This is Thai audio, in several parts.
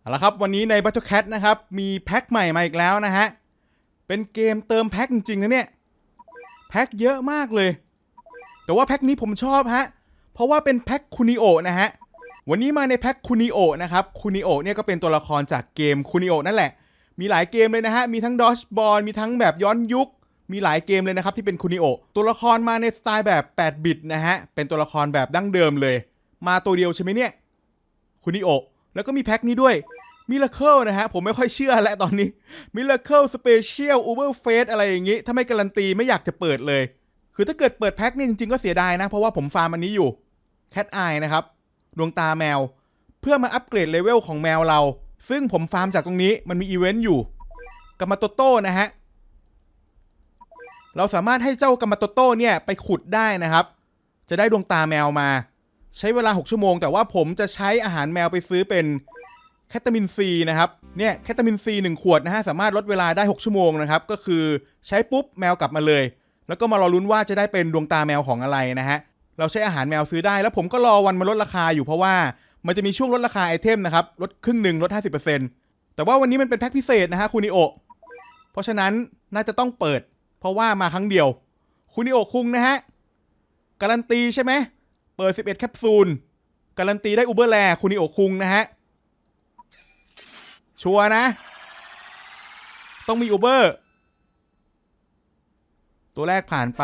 เอาละครับวันนี้ใน Battle Cat นะครับ มีแพ็คใหม่มาอีกแล้วนะฮะ เป็นเกมเติมแพ็คจริงๆนะเนี่ย แพ็คเยอะมากเลย แต่ว่าแพ็คนี้ผมชอบฮะ เพราะว่าเป็นแพ็คคุนิโอนะฮะ วันนี้มาในแพ็คคุนิโอนะครับคุนิโอเนี่ยก็เป็นตัวละครจากเกมคุนิโอนั่นแหละ มีหลายเกมเลยนะฮะ มีทั้งดอชบอลมีทั้งแบบย้อนยุค มีหลายเกมเลยนะครับที่เป็นคุนิโอตัวละครมาในสไตล์แบบ 8 บิตนะฮะ เป็นตัวละครแบบดั้งเดิมเลย มาตัวเดียวใช่ไหมเนี่ยคุนิโอ แล้วก็มีแพ็คนี้ด้วยมิราเคิลนะฮะ ผมไม่ค่อยเชื่อแล้วตอนนี้มิราเคิลสเปเชียลอูเบอร์เฟสอะไรอย่างงี้ ถ้าไม่การันตีไม่อยากจะเปิดเลย คือถ้าเกิดเปิดแพ็คนี่จริงๆก็เสียดายนะ เพราะว่าผมฟาร์มอันนี้อยู่แคทไอนะครับ ดวงตาแมว เพื่อมาอัปเกรดเลเวลของแมวเรา ซึ่งผมฟาร์มจากตรงนี้มันมีอีเวนต์อยู่กัมมาโตโต้นะฮะเราสามารถให้เจ้ากัมมาโตโต้เนี่ยไปขุดได้นะครับ จะได้ดวงตาแมวมา ใช้เวลา 6 ชั่วโมง แต่ว่าผมจะใช้อาหารแมวไปซื้อเป็นแคตามินซีนะครับ เนี่ยแคตามินซี1ขวดนะฮะ สามารถลดเวลาได้ 6 ชั่วโมงนะครับ ก็คือใช้ปุ๊บแมวกลับมาเลย แล้วก็มารอลุ้นว่าจะได้เป็นดวงตาแมวของอะไรนะฮะ เราใช้อาหารแมวซื้อได้ แล้วผมก็รอวันมาลดราคาอยู่เพราะว่ามันจะมีช่วงลดราคาไอเทมนะครับ ลดครึ่งหนึ่งลด 50%แต่ว่าวันนี้มันเป็นแพ็คพิเศษนะฮะคุณนิโอ เพราะฉะนั้นน่าจะต้องเปิด เพราะว่ามาครั้งเดียว คุณนิโอคุงนะฮะ การันตีใช่ไหม เปิด 11 แคปซูล การันตีได้อูเบอร์แลคุณนิโอคุงนะฮะ ชัวร์นะ ต้องมีอูเบอร์ ตัวแรกผ่านไป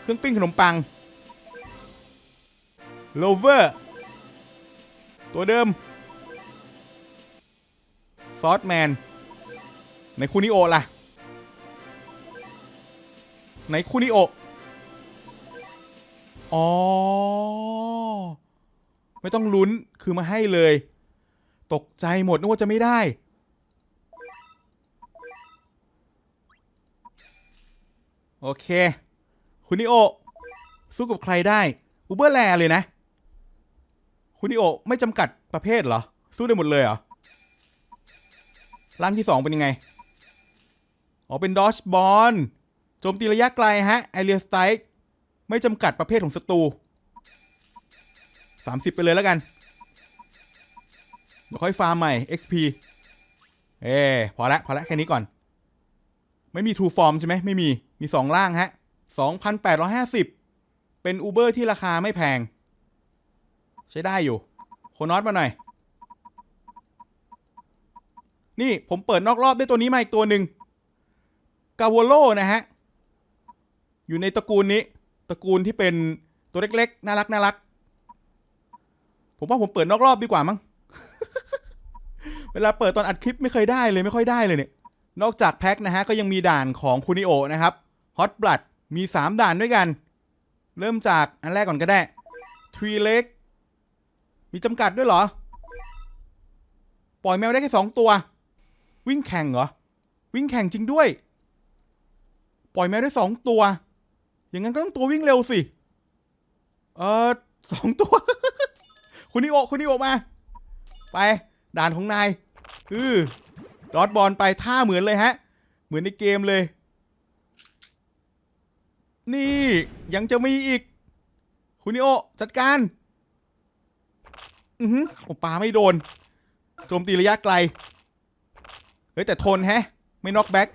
เครื่องปิ้งขนมปัง โลเวอร์ ตัวเดิม ซอสแมน ในคูนิโอล่ะ ในคูนิโอ อ๋อ ไม่ต้องลุ้นคือมาให้เลย ตกใจหมดนึกว่าจะไม่ได้ โอเค คุณนิโอ สู้กับใครได้อูเบอร์แลเลยนะ คุณนิโอ ไม่จำกัดประเภทเหรอ สู้ได้หมดเลยเหรอร่างที่สองเป็นยังไง อ๋อ เป็นดอชบอลโจมตีระยะไกลฮะไอเรียสไตค์ ไม่จำกัดประเภทของศัตรู30ไปเลยแล้วกัน เดี๋ยวค่อยฟาร์มใหม่ XP เอ้พอละพอละแค่นี้ก่อน ไม่มี True Form ใช่ไหมไม่มี มี2ล่างฮะ2,850เป็น Uber ที่ราคาไม่แพง ใช้ได้อยู่ โคนอตมาหน่อย นี่ผมเปิดนอกรอบด้วยตัวนี้มาอีกตัวหนึ่งกาวโลนะฮะ อยู่ในตระกูลนี้ ตระกูลที่เป็นตัวเล็กๆ น่ารักน่ารัก ผมว่าผมเปิดนอกรอบดีกว่ามั้ง เวลาเปิดตอนอัดคลิปไม่เคยได้เลยไม่ค่อยได้เลยเนี่ย นอกจากแพ็คนะฮะ ก็ยังมีด่านของคูนิโอนะครับฮอตบลัดมี 3 ด่านด้วยกัน เริ่มจากอันแรกก่อนก็ได้ทรีเล็กมีจำกัดด้วยเหรอ ปล่อยแมวได้แค่สองตัว วิ่งแข่งเหรอ วิ่งแข่งจริงด้วย ปล่อยแมวได้สองตัว อย่างนั้นก็ต้องตัววิ่งเร็วสิ เออสองตัว คุณนิโอคุณนิโอมา ไป ด่านของนาย อือดอทบอลไปท่าเหมือนเลยฮะ เหมือนในเกมเลย นี่ยังจะมีอีก คุณนิโอจัดการ อือหือโอปาไม่โดน โจมตีระยะไกล เฮ้ยแต่ทนแฮะ ไม่น็อกแบ็ก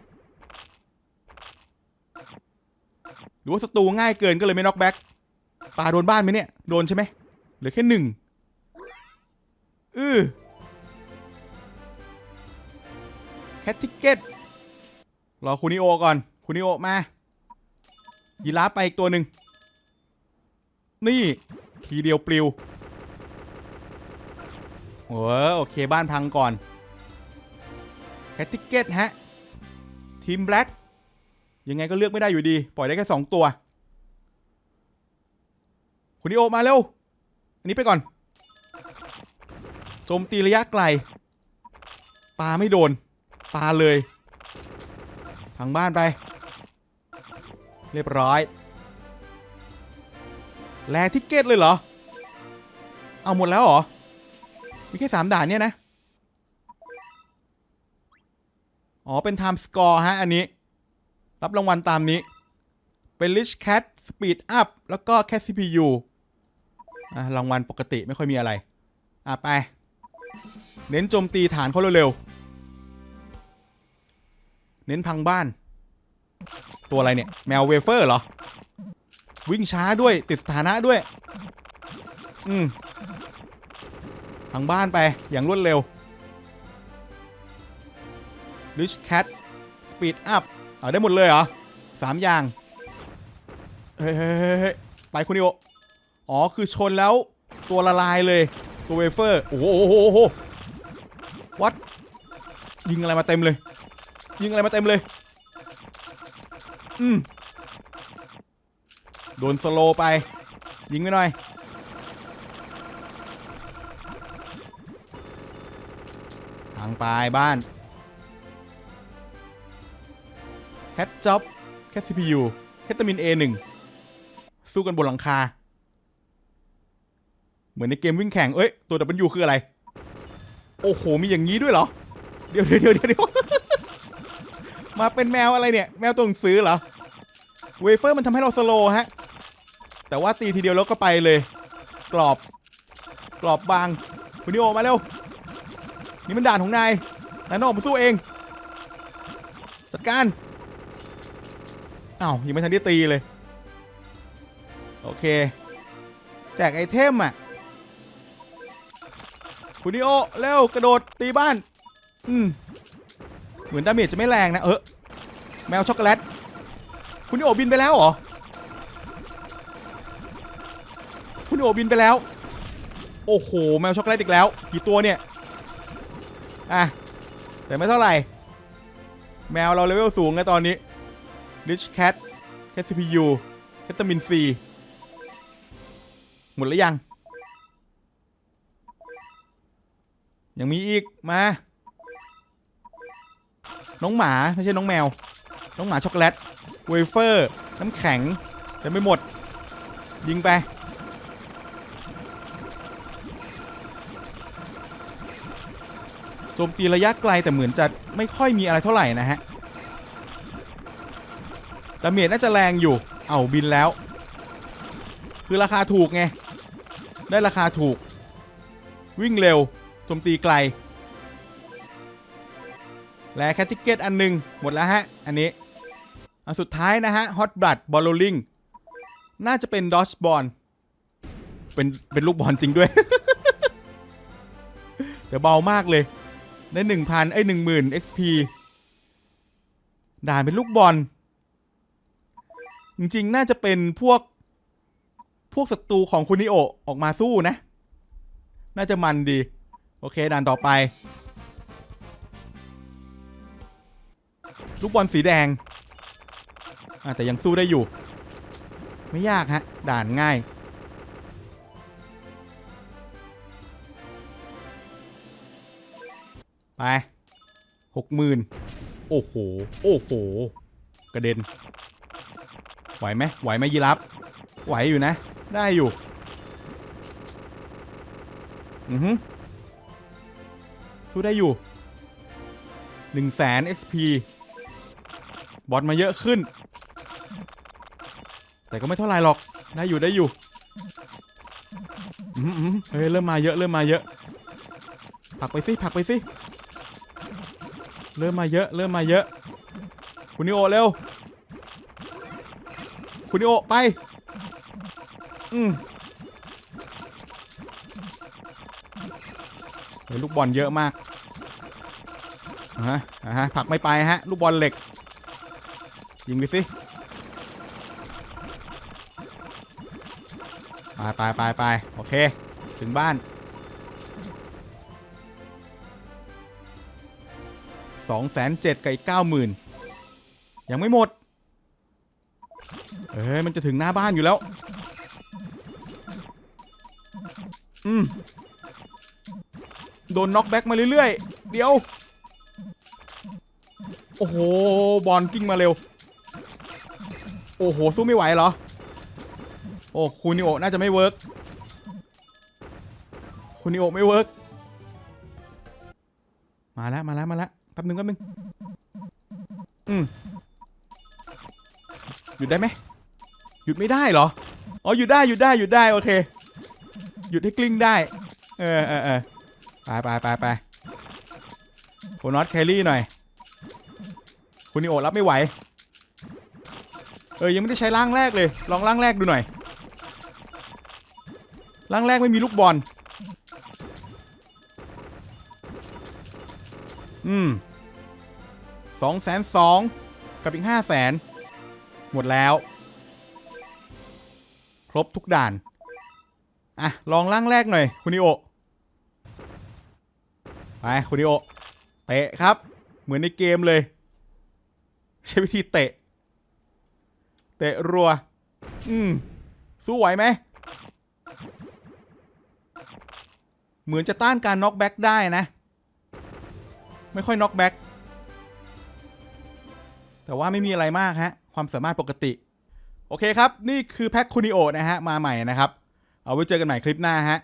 หรือว่าศัตรูง่ายเกินก็เลยไม่น็อกแบ็กปาโดนบ้านไหมเนี่ย โดนใช่ไหมเหลือแค่หนึ่งอือแคทติเกตรอคูนิโอก่อนคูนิโอมายีราฟไปอีกตัวหนึ่ง นี่ ทีเดียวปลิวโอ้โอเคบ้านพังก่อน แคทติเกตฮะ ทีมแบล็ก ยังไงก็เลือกไม่ได้อยู่ดี ปล่อยได้แค่สองตัว คุณนิโอมาเร็ว อันนี้ไปก่อน โจมตีระยะไกล ปลาไม่โดน ปลาเลยพังบ้านไป เรียบร้อย แลทิกเก็ตเลยเหรอ เอาหมดแล้วเหรอ มีแค่สามด่านเนี่ยนะ อ๋อ เป็น time score ฮะ อันนี้ รับรางวัลตามนี้ เป็น rich cat speed up แล้วก็ cat CPU อะรางวัลปกติไม่ค่อยมีอะไร อะไป เน้นโจมตีฐานเขาเร็วๆ เน้นพังบ้าน ตัวอะไรเนี่ย แมวเวเฟอร์เหรอ วิ่งช้าด้วยติดสถานะด้วย อืมพังบ้านไปอย่างรวดเร็ว Rich Cat Speed Up เอาได้หมดเลยเหรอสามอย่างเฮ้ยเฮ้เฮ้ไปคุณนิโออ๋อคือชนแล้วตัวละลายเลยตัวเวเฟอร์โอ้โหโอ้โหโอ้โหวัดยิงอะไรมาเต็มเลย ยิงอะไรมาเต็มเลย อืมโดนสโลไป ยิงไปหน่อย ทางปลายบ้าน แคทจ็อบแคทซีพียูแคตามิน A1 สู้กันบนหลังคา เหมือนในเกมวิ่งแข่ง เอ้ย ตัว W คืออะไร โอ้โห มีอย่างนี้ด้วยเหรอ เดี๋ยวเดี๋ยวเดี๋ยวเดี๋ยวมาเป็นแมวอะไรเนี่ย แมวตัวหนังสือเหรอ เวเฟอร์มันทำให้เราสโลว์ฮะ แต่ว่าตีทีเดียวแล้วก็ไปเลย กรอบ กรอบบาง คุณนิโอมาเร็ว นี่มันด่านของนายนายต้องออกมาสู้เอง จัดการ อ้าวยังไม่ทันได้ตีเลย โอเค แจกไอเทมอะคุณนิโอเร็วกระโดดตีบ้าน อืม เหมือนดาเมจจะไม่แรงนะ เออแมวช็อกโกแลต คุณนิโอบินไปแล้วเหรอ คุณนิโอบินไปแล้ว โอ้โห แมวช็อกโกแลตอีกแล้ว กี่ตัวเนี่ย อะ แต่ไม่เท่าไหร่ แมวเราเลเวลสูงนะตอนนี้ Rich Cat KCPU เคตามิน C หมดหรือยัง ยังมีอีก มา น้องหมา ไม่ใช่น้องแมว น้องหมาช็อกโกแลตเวเฟอร์ น้ำแข็งแต่ไม่หมด ยิงไป โจมตีระยะไกลแต่เหมือนจะไม่ค่อยมีอะไรเท่าไหร่นะฮะ ดาเมจน่าจะแรงอยู่ เอาบินแล้ว คือราคาถูกไง ได้ราคาถูก วิ่งเร็วโจมตีไกล และแคทิเกตอันหนึง หมดแล้วฮะ อันนี้ อันสุดท้ายนะฮะ Hot Blood b o l l o i n g น่าจะเป็น Dodge Ball เป็น เป็นลูกบอลจริงด้วย แต่เบามากเลย ได้หนึ่งพันไอ้หนึ่งหมื่น XP ด่านเป็นลูกบอล จริงๆ น่าจะเป็นพวกพวกศัตรูของคุณนิโอออกมาสู้นะ น่าจะมันดี โอเคด่านต่อไป ลูกบอลสีแดงอ่แต่ยังสู้ได้อยู่ ไม่ยากฮะ ด่านง่าย ไปหกหมื่นโอ้โห โอ้โห กระเด็น ไหวไหมไหวไหมยีรับไหวอยู่นะ ได้อยู่ อือฮึสู้ได้อยู่หนึ่งแสน XP บอลมาเยอะขึ้น แต่ก็ไม่เท่าไรหรอก ได้อยู่ได้อยู่อืมอืมเฮ้ยเริ่มมาเยอะเริ่มมาเยอะผลักไปสิผลักไปสิ เริ่มมาเยอะ เริ่มมาเยอะ คุณนิโอเร็ว คุณนิโอไป อืมลูกบอลเยอะมากฮะฮะผลักไม่ไปฮะ ลูกบอลเหล็ก ยิงไปสิไปไปไปไปโอเค ถึงบ้านสองแสนเจ็ดกับอีกเก้าหมื่นยังไม่หมด เอ้ยมันจะถึงหน้าบ้านอยู่แล้ว อืม โดนน็อกแบ็กมาเรื่อยๆ เดี๋ยว โอ้โห บอลกิ้งมาเร็ว โอ้โห สู้ไม่ไหวเหรอ โอ้คูนิโอ น่าจะไม่เวิร์กคูนิโอไม่เวิร์กมาแล้ว มาแล้ว มาแล้วแป๊บหนึงแป๊บนึงอืมหยุดได้ไหม หยุดไม่ได้เหรอ อ๋อหยุดได้หยุดได้หยุดได้โอเค หยุดให้กลิ้งได้ เออเออเออไปไปไปไปโคน็อตแครี่หน่อย คุณนิโอรับไม่ไหว เออยังไม่ได้ใช้ร่างแรกเลย ลองร่างแรกดูหน่อยร่างแรกไม่มีลูกบอล อืมสองแสนสองกับอีกห้าแสนหมดแล้ว ครบทุกด่าน อะ ลองร่างแรกหน่อย คุณนิโอ ไป คุณนิโอ เตะครับ เหมือนในเกมเลย ใช้วิธีเตะ เตะรัว อืม สู้ไหวไหม เหมือนจะต้านการน็อกแบ็กได้นะ ไม่ค่อยน็อกแบ็กแต่ว่าไม่มีอะไรมากฮะ ความสามารถปกติ โอเคครับ นี่คือแพ็คคูนิโอนะฮะ มาใหม่นะครับ เอาไว้เจอกันใหม่คลิปหน้าฮะ